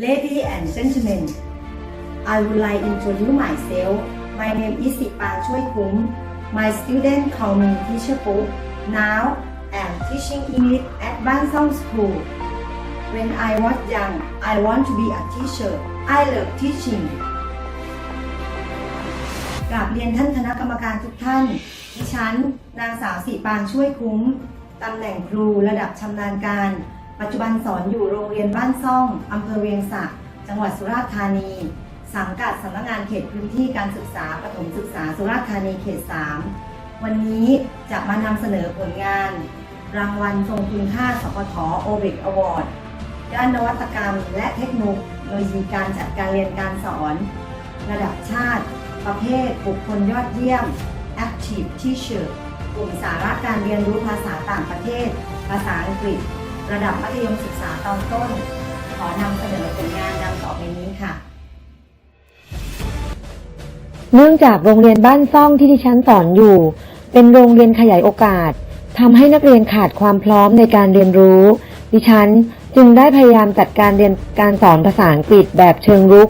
Ladies and gentlemen, I would like to introduce myself. My name is Sipa Choi Kum. My student call me Teacher Puk. Now, I'm teaching English at Bansong School. When I was young, I want to be a teacher. I love teaching. กราบเรียนท่านคณะกรรมการทุกท่าน ดิฉัน นางสาวสีปานช่วยคุ้ม ตำแหน่งครูระดับชำนาญการ ปัจจุบันสอนอยู่โรงเรียนบ้านซ่องอำเภอเวียงสะจังหวัดสุราษฎร์ธานี สังกัดสำนักงานเขตพื้นที่การศึกษาประถมศึกษาสุราษฎร์ธานีเขต 3 วันนี้จะมานำเสนอผลงาน รางวัลทรงคุณค่าสปทโอเบกอวอร์ดด้านนวัตกรรม และเทคโนโลยีการจัดการเรียนการสอน ระดับชาติ ประเภทบุคคลยอดเยี่ยม Active Teacher กลุ่มสาระการเรียนรู้ภาษาต่างประเทศ ภาษาอังกฤษ ระดับมัธยมศึกษาตอนต้น ขอนำเสนอผลงานดังต่อไปนี้ค่ะ เนื่องจากโรงเรียนบ้านซ่องที่ดิฉันสอนอยู่ เป็นโรงเรียนขยายโอกาสทำให้นักเรียนขาดความพร้อมในการเรียนรู้ ดิฉันจึงได้พยายามจัดการเรียนการสอนภาษาอังกฤษแบบเชิงรุก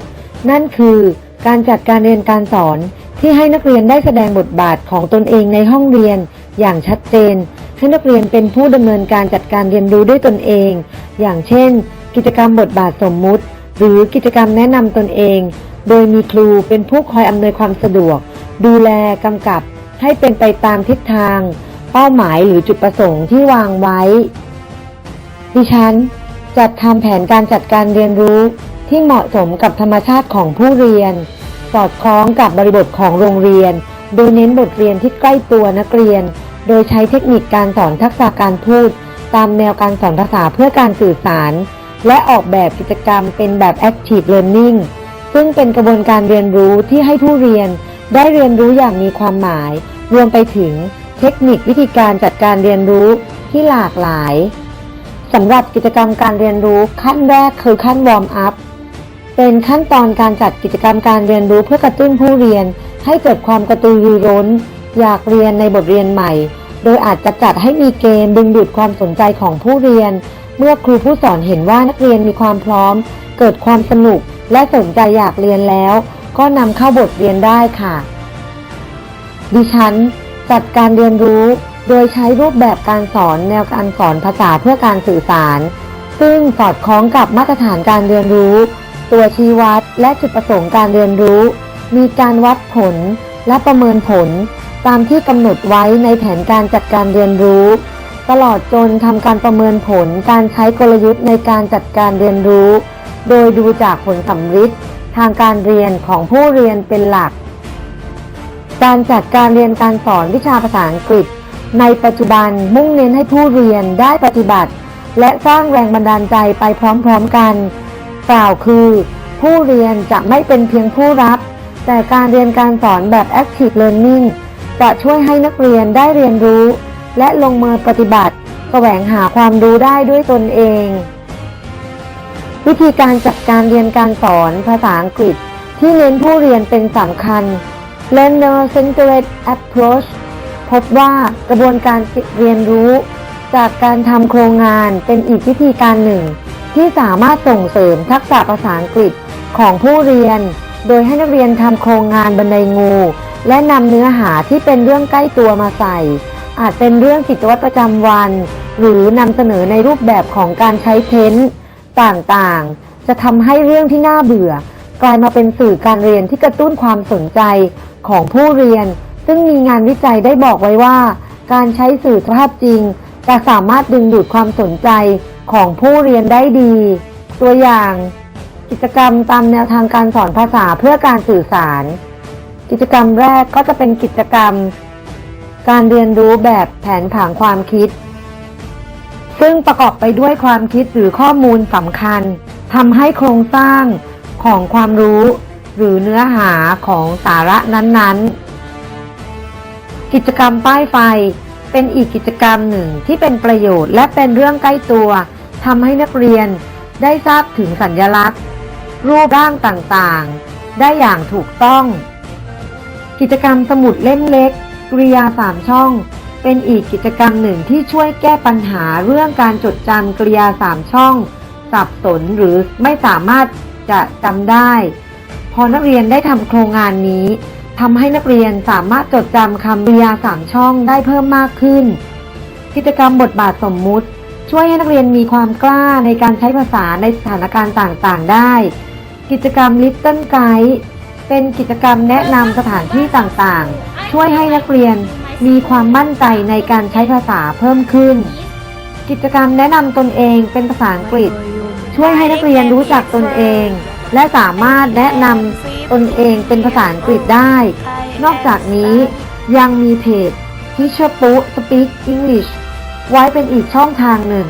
นั่นคือการจัดการเรียนการสอนที่ให้นักเรียนได้แสดงบทบาทของตนเองในห้องเรียนอย่างชัดเจน ให้นักเรียนเป็นผู้ดำเนินการจัดการเรียนรู้ด้วยตนเอง อย่างเช่น กิจกรรมบทบาทสมมุติ หรือกิจกรรมแนะนำตนเอง โดยมีครูเป็นผู้คอยอำนวยความสะดวก ดูแลกำกับ ให้เป็นไปตามทิศทาง เป้าหมายหรือจุดประสงค์ที่วางไว้ ดิฉัน จัดทำแผนการจัดการเรียนรู้ที่เหมาะสมกับธรรมชาติของผู้เรียน สอดคล้องกับบริบทของโรงเรียน โดยเน้นบทเรียนที่ใกล้ตัวนักเรียน โดยใช้เทคนิคการสอนทักษะการพูด ตามแนวการสอนภาษาเพื่อการสื่อสาร และออกแบบกิจกรรมเป็นแบบ Active Learning ซึ่งเป็นกระบวนการเรียนรู้ที่ให้ผู้เรียน ได้เรียนรู้อย่างมีความหมาย รวมไปถึงเทคนิควิธีการจัดการเรียนรู้ที่หลากหลายสำหรับกิจกรรมการเรียนรู้ขั้นแรกคือขั้นวอร์มอัพเป็นขั้นตอนการจัดกิจกรรมการเรียนรู้เพื่อกระตุ้นผู้เรียน ให้เกิดความกระตือรือร้น อยากเรียนในบทเรียนใหม่ โดยอาจจะจัดให้มีเกมดึงดูดความสนใจของผู้เรียน เมื่อครูผู้สอนเห็นว่านักเรียนมีความพร้อม เกิดความสนุกและสนใจอยากเรียนแล้ว ก็นำเข้าบทเรียนได้ค่ะ ดิฉัน จัดการเรียนรู้โดยใช้รูปแบบการสอนแนวการสอนภาษาเพื่อการสื่อสาร ซึ่งสอดคล้องกับมาตรฐานการเรียนรู้ ตัวชี้วัดและจุดประสงค์การเรียนรู้ มีการวัดผลและประเมินผล ตามที่กำหนดไว้ในแผนการจัดการเรียนรู้ ตลอดจนทำการประเมินผลการใช้กลยุทธ์ในการจัดการเรียนรู้ โดยดูจากผลสำฤทธิ์ทางการเรียนของผู้เรียนเป็นหลัก การจัดการเรียนการสอนวิชาภาษาอังกฤษ ในปัจจุบันมุ่งเน้นให้ผู้เรียนได้ปฏิบัติ และสร้างแรงบันดาลใจไปพร้อมๆกัน กล่าวคือ ผู้เรียนจะไม่เป็นเพียงผู้รับ แต่การเรียนการสอนแบบ active learning จะช่วยให้นักเรียนได้เรียนรู้ และลงมือปฏิบัติแสวงหาความรู้ได้ด้วยตนเอง วิธีการจัดการเรียนการสอนภาษาอังกฤษ ที่เน้นผู้เรียนเป็นสำคัญ Learner Centered Approach พบว่ากระบวนการเรียนรู้ จากการทำโครงงานเป็นอีกวิธีการหนึ่ง ที่สามารถส่งเสริมทักษะภาษาอังกฤษของผู้เรียน โดยให้นักเรียนทำโครงงานบันไดงู และนำเนื้อหาที่เป็นเรื่องใกล้ตัวมาใส่ อาจเป็นเรื่องกิจวัตรประจำวัน หรือนำเสนอในรูปแบบของการใช้เพ้นท์ต่างๆ จะทำให้เรื่องที่น่าเบื่อ กลายมาเป็นสื่อการเรียนที่กระตุ้นความสนใจของผู้เรียน ซึ่งมีงานวิจัยได้บอกไว้ว่า การใช้สื่อสภาพจริง จะสามารถดึงดูดความสนใจของผู้เรียนได้ดี ตัวอย่าง กิจกรรมตามแนวทางการสอนภาษาเพื่อการสื่อสาร กิจกรรมแรกก็จะเป็นกิจกรรม การเรียนรู้แบบแผนผังความคิด ซึ่งประกอบไปด้วยความคิดหรือข้อมูลสำคัญทำให้โครงสร้างของความรู้ หรือเนื้อหาของสาระนั้นๆ กิจกรรมป้ายไฟเป็นอีกกิจกรรมหนึ่งที่เป็นประโยชน์และเป็นเรื่องใกล้ตัวทำให้นักเรียนได้ทราบถึงสัญญลักษณ์ รูปร่างต่างๆ ได้อย่างถูกต้อง กิจกรรมสมุดเล่มเล็ก กริยาสามช่อง เป็นอีกกิจกรรมหนึ่งที่ช่วยแก้ปัญหาเรื่องการจดจำกริยาสามช่อง สับสนหรือไม่สามารถจะจำได้ พอนักเรียนได้ทำโครงงานนี้ทำให้นักเรียนสามารถจดจำคำกริยาสามช่องได้เพิ่มมากขึ้น กิจกรรมบทบาทสมมุติ ช่วยให้นักเรียนมีความกล้าในการใช้ภาษาในสถานการณ์ต่างๆ ได้ กิจกรรม Little Guide เป็นกิจกรรมแนะนำสถานที่ต่างๆ ช่วยให้นักเรียนมีความมั่นใจในการใช้ภาษาเพิ่มขึ้น กิจกรรมแนะนำตนเองเป็นภาษาอังกฤษ ช่วยให้นักเรียนรู้จักตนเอง และสามารถแนะนำตนเองเป็นภาษาอังกฤษได้ นอกจากนี้ยังมีเพจ Teacher Pu Speak English ไว้เป็นอีกช่องทางหนึ่ง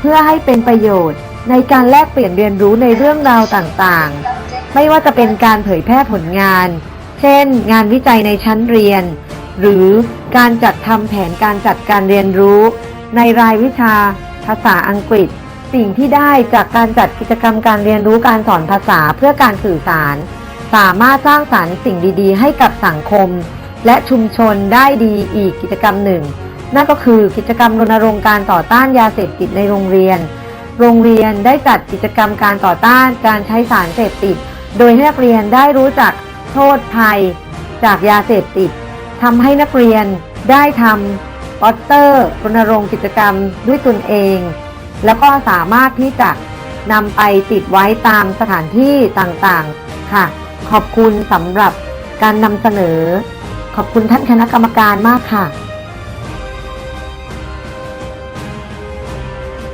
เพื่อให้เป็นประโยชน์ในการแลกเปลี่ยนเรียนรู้ในเรื่องราวต่างๆ ไม่ว่าจะเป็นการเผยแพร่ผลงาน เช่น งานวิจัยในชั้นเรียน หรือการจัดทำแผนการจัดการเรียนรู้ ในรายวิชา ภาษาอังกฤษ สิ่งที่ได้จากการจัดกิจกรรมการเรียนรู้การสอนภาษาเพื่อการสื่อสาร สามารถสร้างสารรค์สิ่งดีๆ ให้กับสังคม และชุมชนได้ดีอีกกิจกรรมหนึ่ง นั่นก็คือกิจกรรมรณรงค์การต่อต้านยาเสพติดในโรงเรียน โรงเรียนได้จัดกิจกรรมการต่อต้านการใช้สารเสพติด โดยให้นักเรียนได้รู้จักโทษภัย จากยาเสพติดทำให้นักเรียนได้ทำโปสเตอร์รณรงค์กิจกรรมด้วยตนเอง แล้วก็สามารถที่จะนำไปติดไว้ตามสถานที่ต่างๆ ค่ะ ขอบคุณสำหรับการนำเสนอ ขอบคุณท่านคณะกรรมการมากค่ะ